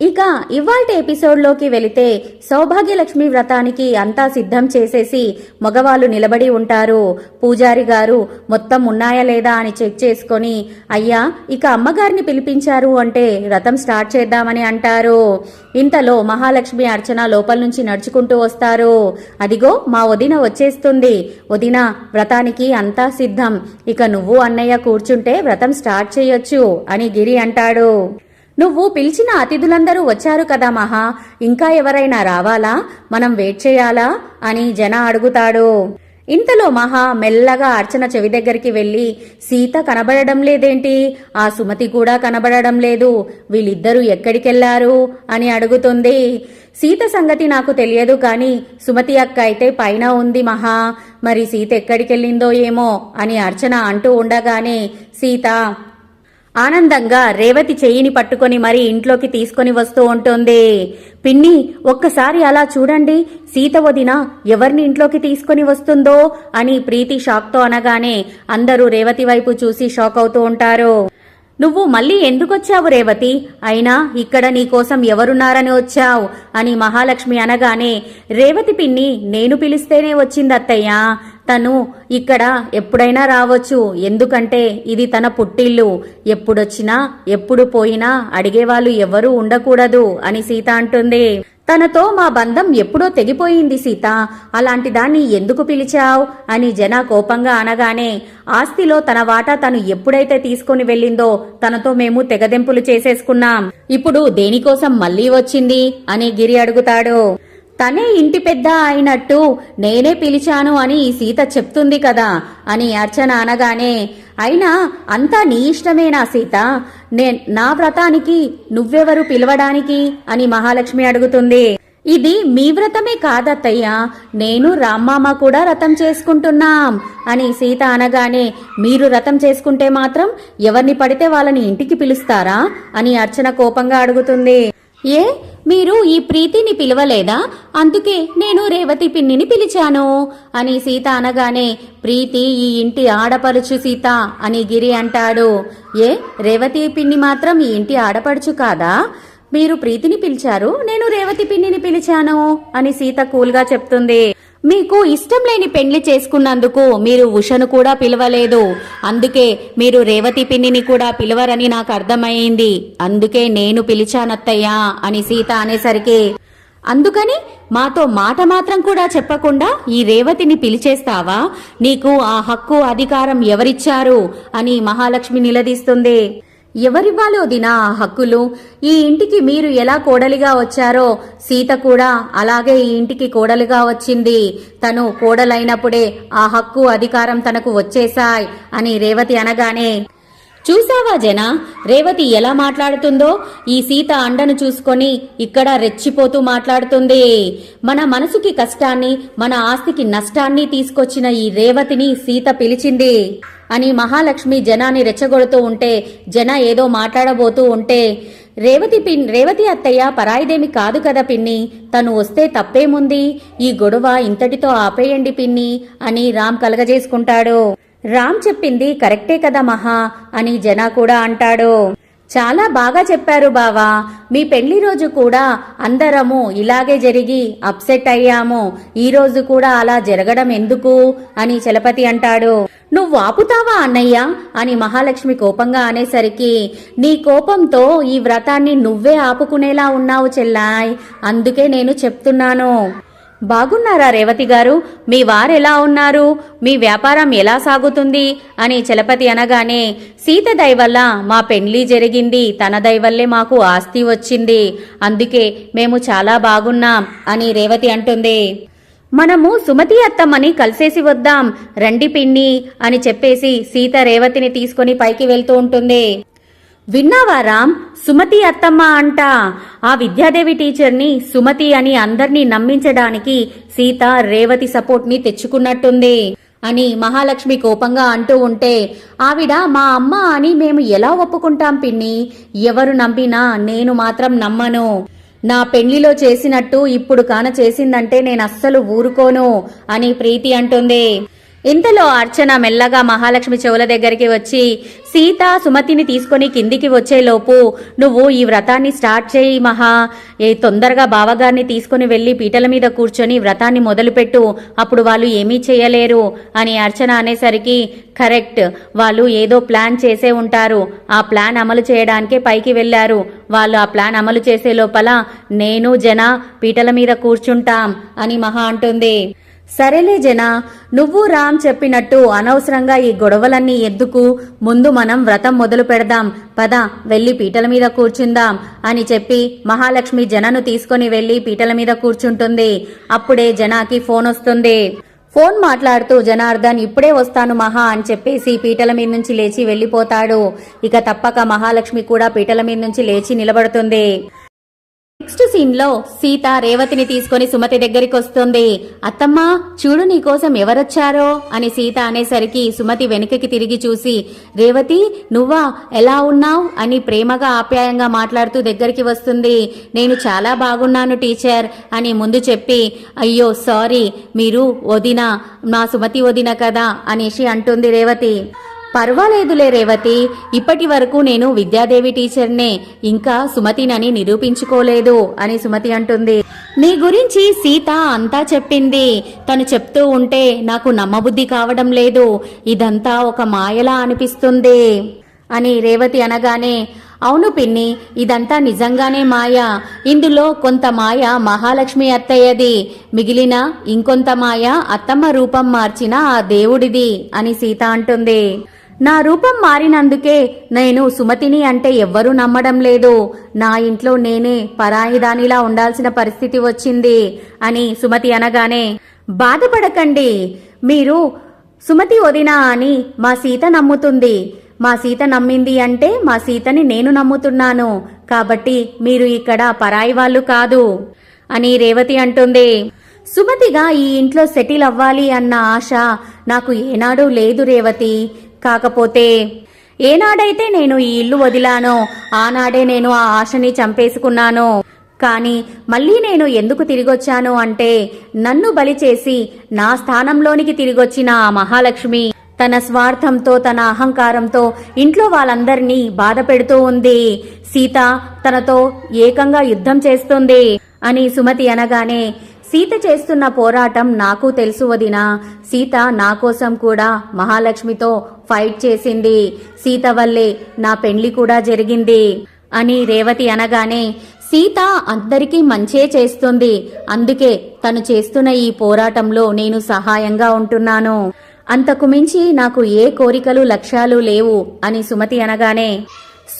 ఇక ఇవాల్టి ఎపిసోడ్లోకి వెళితే సౌభాగ్యలక్ష్మి వ్రతానికి అంతా సిద్ధం చేసేసి మగవాళ్ళు నిలబడి ఉంటారు. పూజారి గారు మొత్తం ఉన్నాయా లేదా? అని చెక్ చేసుకొని అయ్యా ఇక అమ్మగారిని పిలిపించారు అంటే వ్రతం స్టార్ట్ చేద్దామని అంటారు. ఇంతలో మహాలక్ష్మి అర్చన లోపల నుంచి నడుచుకుంటూ వస్తారు. అదిగో మా వదిన వచ్చేస్తుంది. వదిన వ్రతానికి అంతా సిద్ధం. ఇక నువ్వు అన్నయ్య కూర్చుంటే వ్రతం స్టార్ట్ చేయొచ్చు అని గిరి అంటాడు. నువ్వు పిలిచిన అతిథులందరూ వచ్చారు కదా మహా. ఇంకా ఎవరైనా రావాలా? మనం వెయిట్ చేయాలా? అని జన అడుగుతాడు. ఇంతలో మహా మెల్లగా అర్చన చెవి దగ్గరికి వెళ్ళి సీత కనబడడం లేదేంటి? ఆ సుమతి కూడా కనబడడం లేదు. వీళ్ళిద్దరూ ఎక్కడికెళ్ళారు? అని అడుగుతుంది. సీత సంగతి నాకు తెలియదు కానీ సుమతి అక్క అయితే పైన ఉంది మహా. మరి సీత ఎక్కడికెళ్ళిందో ఏమో అని అర్చన అంటూ ఉండగానే సీత ఆనందంగా రేవతి చెయ్యిని పట్టుకొని మరి ఇంట్లోకి తీసుకొని వస్తూ ఉంటుంది. పిన్ని ఒక్కసారి అలా చూడండి. సీత వదిన ఎవరిని ఇంట్లోకి తీసుకొని వస్తుందో అని ప్రీతి షాక్తో అనగానే అందరూ రేవతి వైపు చూసి షాక్ అవుతూ ఉంటారు. నువ్వు మళ్ళీ ఎందుకొచ్చావు రేవతి? అయినా ఇక్కడ నీకోసం ఎవరున్నారని వచ్చావు? అని మహాలక్ష్మి అనగానే రేవతి పిన్ని నేను పిలిస్తేనే వచ్చిందత్తయ్యా. తను ఇక్కడ ఎప్పుడైనా రావచ్చు. ఎందుకంటే ఇది తన పుట్టిల్లు. ఎప్పుడొచ్చినా ఎప్పుడు పోయినా అడిగేవాళ్ళు ఎవరూ ఉండకూడదు అని సీత అంటుంది. తనతో మా బంధం ఎప్పుడో తెగిపోయింది సీత. అలాంటి దాన్ని ఎందుకు పిలిచావు? అని జన కోపంగా అనగానే ఆస్తిలో తన వాటా తను ఎప్పుడైతే తీసుకొని వెళ్ళిందో తనతో మేము తెగదెంపులు చేసేసుకున్నాం. ఇప్పుడు దేనికోసం మళ్ళీ వచ్చింది? అని గిరి అడుగుతాడు. తనే ఇంటి పెద్ద అయినట్టు నేనే పిలిచాను అని ఈ సీత చెప్తుంది కదా అని అర్చన అనగానే అయినా అంతా నీ ఇష్టమేనా సీత? నే నా వ్రతానికి నువ్వెవరు పిలవడానికి? అని మహాలక్ష్మి అడుగుతుంది. ఇది మీ వ్రతమే కాదత్తయ్య నేను రామ్మామ కూడా రథం చేసుకుంటున్నాం అని సీత అనగానే మీరు రథం చేసుకుంటే మాత్రం ఎవరిని పడితే వాళ్ళని ఇంటికి పిలుస్తారా? అని అర్చన కోపంగా అడుగుతుంది. ఏ మీరు ఈ ప్రీతిని పిలవలేదా? అందుకే నేను రేవతి పిన్నిని పిలిచాను. అని సీత అనగానే ప్రీతి ఈ ఇంటి ఆడపడుచు సీత అని గిరి అంటాడు. ఏ రేవతి పిన్ని మాత్రం ఈ ఇంటి ఆడపడుచు కాదా? మీరు ప్రీతిని పిలిచారు నేను రేవతి పిన్నిని పిలిచాను అని సీత కూల్గా చెప్తుంది. మీకు ఇష్టం లేని పెండ్లి చేసుకున్నందుకు మీరు ఉషను కూడా పిలవలేదు. అందుకే మీరు రేవతి పిన్నిని కూడా పిలవరని నాకు అర్థమైంది. అందుకే నేను పిలిచానత్తయ్యా అని సీత అనేసరికి అందుకని మాతో మాట మాత్రం కూడా చెప్పకుండా ఈ రేవతిని పిలిచేస్తావా? నీకు ఆ హక్కు అధికారం ఎవరిచ్చారు? అని మహాలక్ష్మి నిలదీస్తుంది. ఎవరివ్వాలో దినా ఆ హక్కులు? ఈ ఇంటికి మీరు ఎలా కోడలిగా వచ్చారో? సీత కూడా అలాగే ఈ ఇంటికి కోడలుగా వచ్చింది. తను కోడలైనప్పుడే ఆ హక్కు అధికారం తనకు వచ్చేశాయ్ అని రేవతి అనగానే చూసావా జన? రేవతి ఎలా మాట్లాడుతుందో? ఈ సీత అండను చూసుకొని ఇక్కడ రెచ్చిపోతూ మాట్లాడుతుంది. మన మనసుకి కష్టాన్ని మన ఆస్తికి నష్టాన్ని తీసుకొచ్చిన ఈ రేవతిని సీత పిలిచింది. అని మహాలక్ష్మి జనాన్ని రెచ్చగొడుతూ ఉంటే జన ఏదో మాట్లాడబోతూ ఉంటే రేవతి పిన్ రేవతి అత్తయ్య పరాయిదేమి కాదు కదా పిన్ని? తను వస్తే తప్పేముంది? ఈ గొడవ ఇంతటితో ఆపేయండి పిన్ని అని రామ్ కలగజేసుకుంటాడు. రామ్ చెప్పింది కరెక్టే కదా మహా అని జనా కూడా అంటాడు. చాలా బాగా చెప్పారు బావా. మీ పెళ్ళి రోజు కూడా అందరము ఇలాగే జరిగి అప్సెట్ అయ్యాము. ఈ రోజు కూడా అలా జరగడం ఎందుకు అని చలపతి అంటాడు. నువ్వు ఆపుతావా అన్నయ్య అని మహాలక్ష్మి కోపంగా అనేసరికి నీ కోపంతో ఈ వ్రతాన్ని నువ్వే ఆపుకునేలా ఉన్నావు చెల్లాయ్. అందుకే నేను చెప్తున్నాను. బాగున్నారా రేవతి గారు? మీ వారెలా ఉన్నారు? మీ వ్యాపారం ఎలా సాగుతుంది? అని చలపతి అనగానే సీత దయవల్ల మా పెండ్లి జరిగింది. తన దయవల్లే మాకు ఆస్తి వచ్చింది. అందుకే మేము చాలా బాగున్నాం అని రేవతి అంటుంది. మనము సుమతి అత్తమ్మని కలిసేసి వద్దాం. రండి పిన్ని అని చెప్పేసి సీత రేవతిని తీసుకొని పైకి వెళ్తూ ఉంటుంది. విన్నావా రామ్? సుమతి అత్తమ్మ అంట. ఆ విద్యాదేవి టీచర్ని సుమతి అని అందర్నీ నమ్మించడానికి సీత రేవతి సపోర్ట్ని తెచ్చుకున్నట్టుంది అని మహాలక్ష్మి కోపంగా అంటూ ఉంటే ఆవిడ మా అమ్మ అని మేము ఎలా ఒప్పుకుంటాం పిన్ని? ఎవరు నమ్మినా నేను మాత్రం నమ్మను. నా పెళ్ళిలో చేసినట్టు ఇప్పుడు కాన చేసిందంటే నేను అస్సలు ఊరుకోను అని ప్రీతి అంటుంది. ఇంతలో అర్చన మెల్లగా మహాలక్ష్మి చెవుల దగ్గరికి వచ్చి సీత సుమతిని తీసుకొని కిందికి వచ్చేలోపు నువ్వు ఈ వ్రతాన్ని స్టార్ట్ చేయి మహా. ఏ తొందరగా బావగారిని తీసుకొని వెళ్ళి పీటల మీద కూర్చొని వ్రతాన్ని మొదలుపెట్టు. అప్పుడు వాళ్ళు ఏమీ చేయలేరు అని అర్చన అనేసరికి కరెక్ట్ వాళ్ళు ఏదో ప్లాన్ చేసే ఉంటారు. ఆ ప్లాన్ అమలు చేయడానికే పైకి వెళ్ళారు వాళ్ళు ఆ ప్లాన్ అమలు చేసే లోపల నేను జన పీటల మీద కూర్చుంటాం అని మహా అంటుంది. సరేలే జనా నువ్వు రామ్ చెప్పినట్టు అనవసరంగా ఈ గొడవలన్నీ ఎద్దుకు ముందు మనం వ్రతం మొదలు పెడదాం. పద వెళ్ళి పీటల మీద కూర్చుందాం అని చెప్పి మహాలక్ష్మి జనను తీసుకొని వెళ్ళి పీటల మీద కూర్చుంటుంది. అప్పుడే జనాకి ఫోన్ వస్తుంది. ఫోన్ మాట్లాడుతూ జనార్దన్ ఇప్పుడే వస్తాను మహా అని చెప్పేసి పీటల మీద నుంచి లేచి వెళ్ళిపోతాడు ఇక తప్పక మహాలక్ష్మి కూడా పీటల మీద నుంచి లేచి నిలబడుతుంది. నెక్స్ట్ సీన్లో సీత రేవతిని తీసుకొని సుమతి దగ్గరికి వస్తుంది. అత్తమ్మా చూడు నీకోసం ఎవరొచ్చారో? అని సీత అనేసరికి సుమతి వెనుకకి తిరిగి చూసి రేవతి నువ్వా? ఎలా ఉన్నావు? అని ప్రేమగా ఆప్యాయంగా మాట్లాడుతూ దగ్గరికి వస్తుంది. నేను చాలా బాగున్నాను టీచర్ అని ముందు చెప్పి అయ్యో సారీ మీరు వదిన నా సుమతి వదిన కదా అనేసి అంటుంది రేవతి. పర్వాలేదులే రేవతి. ఇప్పటి వరకు నేను విద్యాదేవి టీచర్నే ఇంకా సుమతినని నిరూపించుకోలేదు అని సుమతి అంటుంది. నీ గురించి సీత అంతా చెప్పింది. తను చెప్తూ ఉంటే నాకు నమ్మబుద్ధి కావడం లేదు. ఇదంతా ఒక మాయలా అనిపిస్తుంది అని రేవతి అనగానే అవును పిన్ని ఇదంతా నిజంగానే మాయ. ఇందులో కొంత మాయ మహాలక్ష్మి అత్తయ్యది. మిగిలిన ఇంకొంత మాయ అత్తమ్మ రూపం మార్చిన ఆ దేవుడిది అని సీత అంటుంది. నా రూపం మారినందుకే నేను సుమతిని అంటే ఎవ్వరూ నమ్మడం లేదు. నా ఇంట్లో నేనే పరాయిదానిలా ఉండాల్సిన పరిస్థితి వచ్చింది అని సుమతి అనగానే బాధపడకండి. మీరు సుమతి వదినా అని మా సీత నమ్ముతుంది. మా సీత నమ్మింది అంటే మా సీతని నేను నమ్ముతున్నాను. కాబట్టి మీరు ఇక్కడ పరాయి వాళ్ళు కాదు అని రేవతి అంటుంది. సుమతిగా ఈ ఇంట్లో సెటిల్ అవ్వాలి అన్న ఆశ నాకు ఏనాడూ లేదు రేవతి. కాకపోతే ఏనాడైతే నేను ఈ ఇల్లు వదిలానో ఆనాడే నేను ఆ ఆశని చంపేసుకున్నాను. కానీ మళ్ళీ నేను ఎందుకు తిరిగొచ్చాను అంటే నన్ను బలి చేసి నా స్థానంలోనికి తిరిగొచ్చిన ఆ మహాలక్ష్మి తన స్వార్థంతో తన అహంకారంతో ఇంట్లో వాళ్ళందరినీ బాధ పెడుతూ ఉంది. సీత తనతో ఏకంగా యుద్ధం చేస్తుంది అని సుమతి అనగానే సీత చేస్తున్న పోరాటం నాకు తెలుసు వదినా. సీత నా కోసం కూడా మహాలక్ష్మితో ఫైట్ చేసింది. సీత వల్లే నా పెళ్ళి కూడా జరిగింది అని రేవతి అనగానే సీత అందరికీ మంచే చేస్తుంది. అందుకే తను చేస్తున్న ఈ పోరాటంలో నేను సహాయంగా ఉంటున్నాను. అంతకు మించి నాకు ఏ కోరికలు లక్ష్యాలు లేవు అని సుమతి అనగానే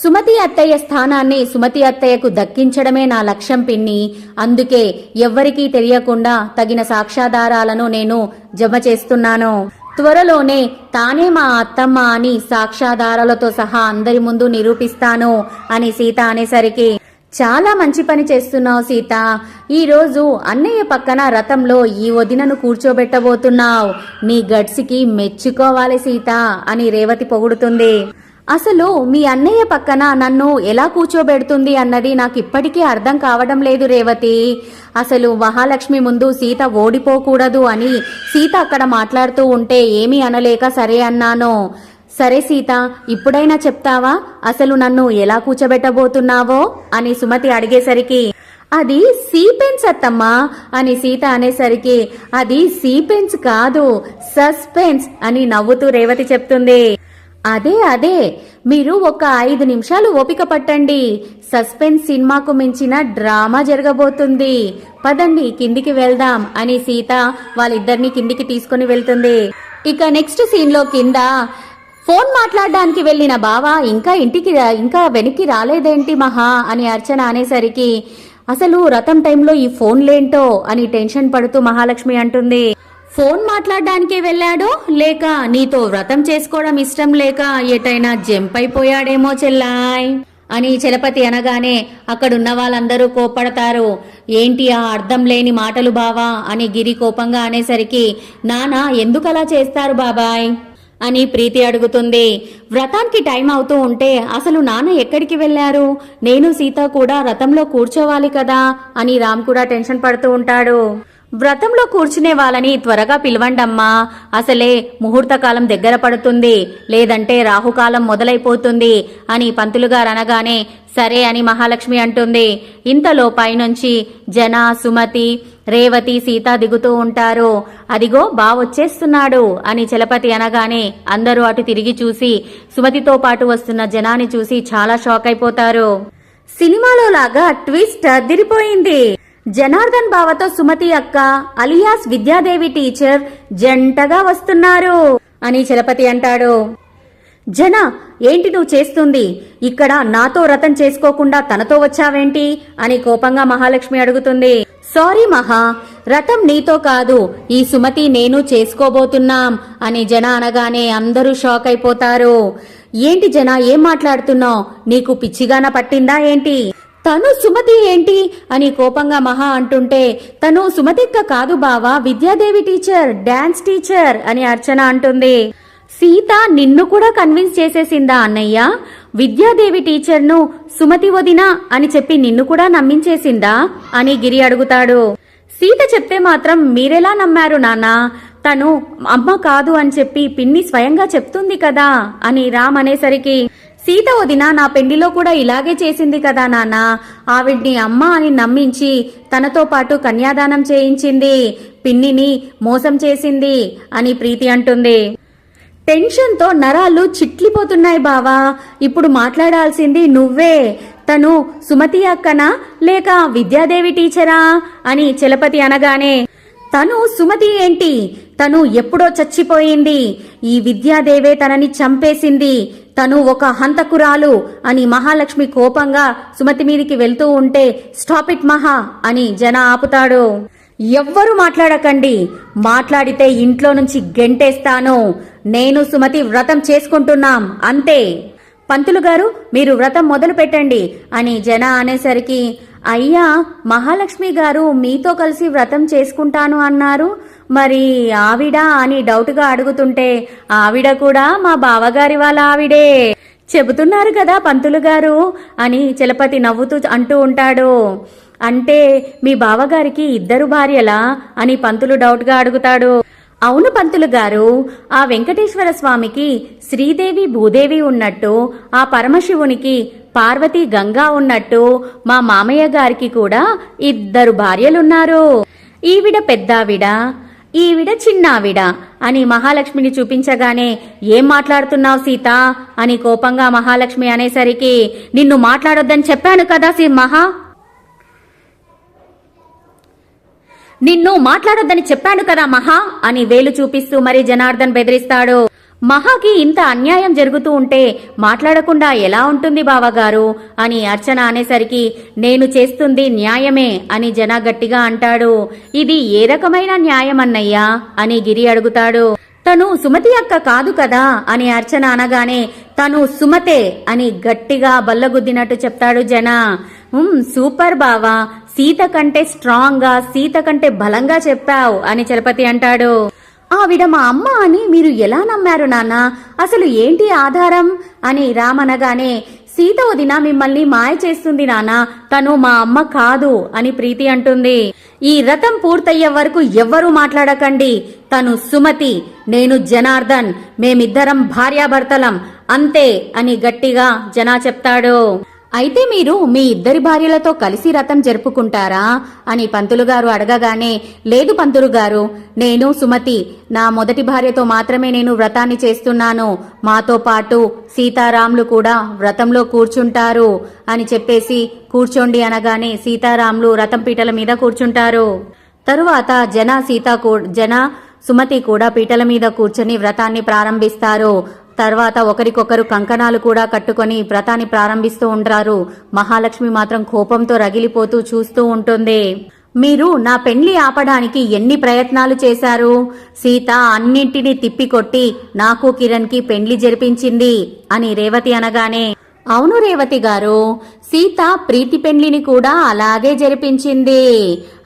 సుమతి అత్తయ్య స్థానాన్ని సుమతి అత్తయ్యకు దక్కించడమే నా లక్ష్యం పిన్ని. అందుకే ఎవ్వరికీ తెలియకుండా తగిన సాక్ష్యాధారాలను నేను జమ చేస్తున్నాను. త్వరలోనే తానే మా అత్తమ్మ అని సాక్ష్యాధారాలతో సహా అందరి ముందు నిరూపిస్తాను అని సీత అనేసరికి చాలా మంచి పని చేస్తున్నావు సీత. ఈరోజు అన్నయ్య పక్కన రథంలో ఈ వదినను కూర్చోబెట్టబోతున్నావు. నీ గడ్స్కి మెచ్చుకోవాలి సీత అని రేవతి పొగుడుతుంది. అసలు మీ అన్నయ్య పక్కన నన్ను ఎలా కూర్చోబెడుతుంది అన్నది నాకు ఇప్పటికీ అర్థం కావడం లేదు రేవతి. అసలు మహాలక్ష్మి ముందు సీత ఓడిపోకూడదు అని సీత అక్కడ మాట్లాడుతూ ఉంటే ఏమీ అనలేక సరే అన్నాను. సరే సీత ఇప్పుడైనా చెప్తావా? అసలు నన్ను ఎలా కూర్చోబెట్టబోతున్నావో? అని సుమతి అడిగేసరికి అది సీపెన్స్ అత్తమ్మా అని సీత అనేసరికి అది సీపెన్స్ కాదు సస్పెన్స్ అని నవ్వుతూ రేవతి చెప్తుంది. అదే అదే. మీరు ఒక ఐదు నిమిషాలు ఓపిక పట్టండి. సస్పెన్స్ సినిమాకు మించిన డ్రామా జరగబోతుంది. పదండి కిందికి వెళ్దాం అని సీత వాళ్ళిద్దరిని కిందికి తీసుకుని వెళ్తుంది. ఇక నెక్స్ట్ సీన్లో కింద ఫోన్ మాట్లాడడానికి వెళ్ళిన బావ ఇంకా ఇంటికి ఇంకా వెనక్కి రాలేదేంటి మహా? అని అర్చన అనేసరికి అసలు రథం టైంలో ఈ ఫోన్లేంటో? అని టెన్షన్ పడుతూ మహాలక్ష్మి అంటుంది. ఫోన్ మాట్లాడడానికే వెళ్ళాడో? లేక నీతో వ్రతం చేసుకోవడం ఇష్టం లేక ఎటైనా జంప్ అయిపోయాడేమో చెల్లాయ్ అని చలపతి అనగానే అక్కడున్న వాళ్ళందరూ కోప్పడతారు. ఏంటి ఆ అర్థం లేని మాటలు బావా అని గిరి కోపంగా అనేసరికి నానా ఎందుకలా చేస్తారు బాబాయ్? అని ప్రీతి అడుగుతుంది. వ్రతానికి టైం అవుతూ ఉంటే అసలు నాన్న ఎక్కడికి వెళ్ళారు నేను సీత కూడా రథంలో కూర్చోవాలి కదా అని రామ్ కూడా టెన్షన్ పడుతూ ఉంటాడు. వ్రతంలో కూర్చునే వాళ్ళని త్వరగా పిలవండమ్మా. అసలే ముహూర్తకాలం దగ్గర పడుతుంది. లేదంటే రాహుకాలం మొదలైపోతుంది అని పంతులుగారు అనగానే సరే అని మహాలక్ష్మి అంటుంది. ఇంతలో పైనుంచి జన సుమతి రేవతి సీత దిగుతూ ఉంటారు. అదిగో బావొచ్చేస్తున్నాడు అని చలపతి అనగానే అందరూ అటు తిరిగి చూసి సుమతితో పాటు వస్తున్న జనాన్ని చూసి చాలా షాక్ అయిపోతారు. సినిమాలో లాగా ట్విస్ట్ అదిరిపోయింది. జనార్దన్ బావతో సుమతి అక్క అలియాస్ విద్యాదేవి టీచర్ జంటగా వస్తున్నారు అని చలపతి అంటాడు. జన ఏంటి నువ్వు చేస్తుంది? ఇక్కడ నాతో రతం చేసుకోకుండా తనతో వచ్చావేంటి? అని కోపంగా మహాలక్ష్మి అడుగుతుంది. సారీ మహా రతం నీతో కాదు ఈ సుమతి నేను చేసుకోబోతున్నాం అని జన అనగానే అందరూ షాక్ అయిపోతారు. ఏంటి జన ఏం మాట్లాడుతున్నావు? నీకు పిచ్చిగాన పట్టిందా ఏంటి? తను సుమతి ఏంటి? అని కోపంగా మహా అంటుంటే తను సుమతిక్క కాదు బావా విద్యాదేవి టీచర్ డాన్స్ టీచర్ అని అర్చన అంటుంది. సీత నిన్ను కూడా కన్విన్స్ చేసేసిందా అన్నయ్య? విద్యాదేవి టీచర్ను సుమతి వదినా అని చెప్పి నిన్ను కూడా నమ్మించేసిందా? అని గిరి అడుగుతాడు. సీత చెప్తే మాత్రం మీరెలా నమ్మారు నాన్నా? తను అమ్మ కాదు అని చెప్పి పిన్ని స్వయంగా చెప్తుంది కదా? అని రామ్ అనేసరికి సీత వదిన నా పెండిలో కూడా ఇలాగే చేసింది కదా నాన్న. ఆవిడ్ని అమ్మ అని నమ్మించి తనతో పాటు కన్యాదానం చేయించింది. పిన్నిని మోసం చేసింది అని ప్రీతి అంటుంది. టెన్షన్తో నరాలు చిట్లిపోతున్నాయి బావా. ఇప్పుడు మాట్లాడాల్సింది నువ్వే. తను సుమతి అక్కనా లేక విద్యాదేవి టీచరా అని చలపతి అనగానే తను సుమతి ఏంటి? తను ఎప్పుడో చచ్చిపోయింది. ఈ విద్యాదేవే తనని చంపేసింది. తను ఒక హంతకురాలు అని మహాలక్ష్మి కోపంగా సుమతి మీదికి వెళ్తూ ఉంటే స్టాప్ ఇట్ మహా అని జన ఆపుతాడు. ఎవ్వరు మాట్లాడకండి. మాట్లాడితే ఇంట్లో నుంచి గెంటేస్తాను. నేను సుమతి వ్రతం చేసుకుంటున్నాం. అంతే. పంతులు గారు మీరు వ్రతం మొదలు పెట్టండి అని జన అనేసరికి అయ్యా మహాలక్ష్మి గారు మీతో కలిసి వ్రతం చేసుకుంటాను అన్నారు. మరి ఆవిడ అని డౌట్గా అడుగుతుంటే ఆవిడ కూడా మా బావగారి వాళ్ళ ఆవిడే. చెబుతున్నారు కదా పంతులు గారు అని చలపతి నవ్వుతూ అంటూ ఉంటాడు. అంటే మీ బావగారికి ఇద్దరు భార్యలా అని పంతులు డౌట్గా అడుగుతాడు. అవును పంతులు గారు ఆ వెంకటేశ్వర స్వామికి శ్రీదేవి భూదేవి ఉన్నట్టు ఆ పరమశివునికి పార్వతి గంగా ఉన్నట్టు మా మామయ్య గారికి కూడా ఇద్దరు భార్యలున్నారు. ఈవిడ పెద్దావిడ ఈవిడ చిన్నావిడ అని మహాలక్ష్మిని చూపించగానే ఏం మాట్లాడుతున్నావు సీత అని కోపంగా మహాలక్ష్మి అనేసరికి నిన్ను మాట్లాడొద్దని చెప్పాను కదా సి మహా నిన్ను మాట్లాడొద్దని చెప్పాను కదా మహా అని వేలు చూపిస్తూ మరి జనార్దన్ బెదిరిస్తాడు. మహాకి ఇంత అన్యాయం జరుగుతూ ఉంటే మాట్లాడకుండా ఎలా ఉంటుంది బావగారు? అని అర్చన అనేసరికి నేను చేస్తుంది న్యాయమే అని జన గట్టిగా అంటాడు. ఇది ఏ రకమైన న్యాయం అన్నయ్యా? అని గిరి అడుగుతాడు. తను సుమతి అక్క కాదు కదా? అని అర్చన అనగానే తను సుమతే అని గట్టిగా బల్లగుద్దినట్టు చెప్తాడు జన. సూపర్ బావా. సీత కంటే స్ట్రాంగ్గా సీత కంటే బలంగా చెప్పావు అని చలపతి అంటాడు. ఆవిడ మా అమ్మ అని మీరు ఎలా నమ్మారు నాన్న? అసలు ఏంటి ఆధారం? అని రామనగానే సీత వదిన మిమ్మల్ని మాయ చేస్తుంది నాన్న. తను మా అమ్మ కాదు అని ప్రీతి అంటుంది. ఈ రథం పూర్తయ్యే వరకు ఎవ్వరూ మాట్లాడకండి. తను సుమతి నేను జనార్దన్. మేమిద్దరం భార్యాభర్తలం. అంతే అని గట్టిగా జనా చెప్తాడు. అయితే మీరు మీ ఇద్దరి భార్యలతో కలిసి రథం జరుపుకుంటారా? అని పంతులు గారు అడగగానే లేదు పంతులు గారు నేను సుమతి నా మొదటి భార్యతో మాత్రమే నేను వ్రతాన్ని చేస్తున్నాను. మాతో పాటు సీతారాములు కూడా వ్రతంలో కూర్చుంటారు అని చెప్పేసి కూర్చోండి అనగానే సీతారాములు రథం పీటల మీద కూర్చుంటారు. తరువాత జన సీత కూ- జన సుమతి కూడా పీటల మీద కూర్చొని వ్రతాన్ని ప్రారంభిస్తారు. తర్వాత ఒకరికొకరు కంకణాలు కూడా కట్టుకొని వ్రతాన్ని ప్రారంభిస్తూ ఉంటారు మహాలక్ష్మి మాత్రం కోపంతో రగిలిపోతూ చూస్తూ ఉంటుంది. మీరు నా పెళ్ళి ఆపడానికి ఎన్ని ప్రయత్నాలు చేశారు? సీత అన్నింటినీ తిప్పికొట్టి నాకు కిరణ్కి పెండ్లి జరిపించింది అని రేవతి అనగానే అవును రేవతి గారు సీత ప్రీతి పెండ్లిని కూడా అలాగే జరిపించింది.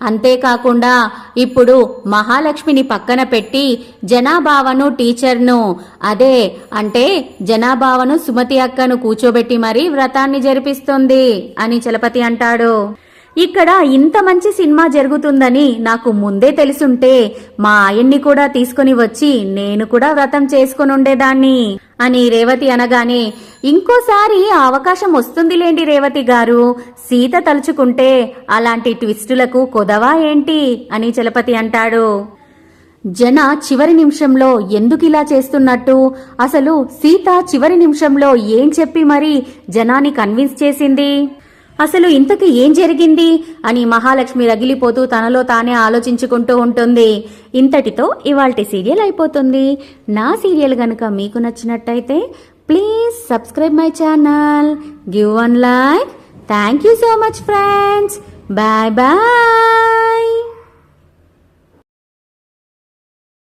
అంతేకాకుండా ఇప్పుడు మహాలక్ష్మిని పక్కన పెట్టి జనాభావను టీచర్ను అదే అంటే జనాభావను సుమతి అక్కను కూర్చోబెట్టి మరీ వ్రతాన్ని జరిపిస్తుంది అని చలపతి అంటాడు. ఇక్కడ ఇంత మంచి సినిమా జరుగుతుందని నాకు ముందే తెలుసుంటే మా ఆయన్ని కూడా తీసుకుని వచ్చి నేను కూడా వ్రతం చేసుకుని ఉండేదాన్ని అని రేవతి అనగానే ఇంకోసారి ఆ అవకాశం వస్తుందిలేండి రేవతి గారు. సీత తలుచుకుంటే అలాంటి ట్విస్టులకు కొదవా ఏంటి? అని చలపతి అంటాడు. జన చివరి నిమిషంలో ఎందుకు ఇలా చేస్తున్నట్టు? అసలు సీత చివరి నిమిషంలో ఏం చెప్పి మరి జనాన్ని కన్విన్స్ చేసింది? అసలు ఇంతకు ఏం జరిగింది అని మహాలక్ష్మి రగిలిపోతూ తనలో తానే ఆలోచించుకుంటూ ఉంటుంది. ఇంతటితో ఇవాల్టి సీరియల్ అయిపోతుంది. నా సీరియల్ గనుక మీకు నచ్చినట్టయితే please subscribe my channel. Give one like. Thank you so much friends. Bye bye.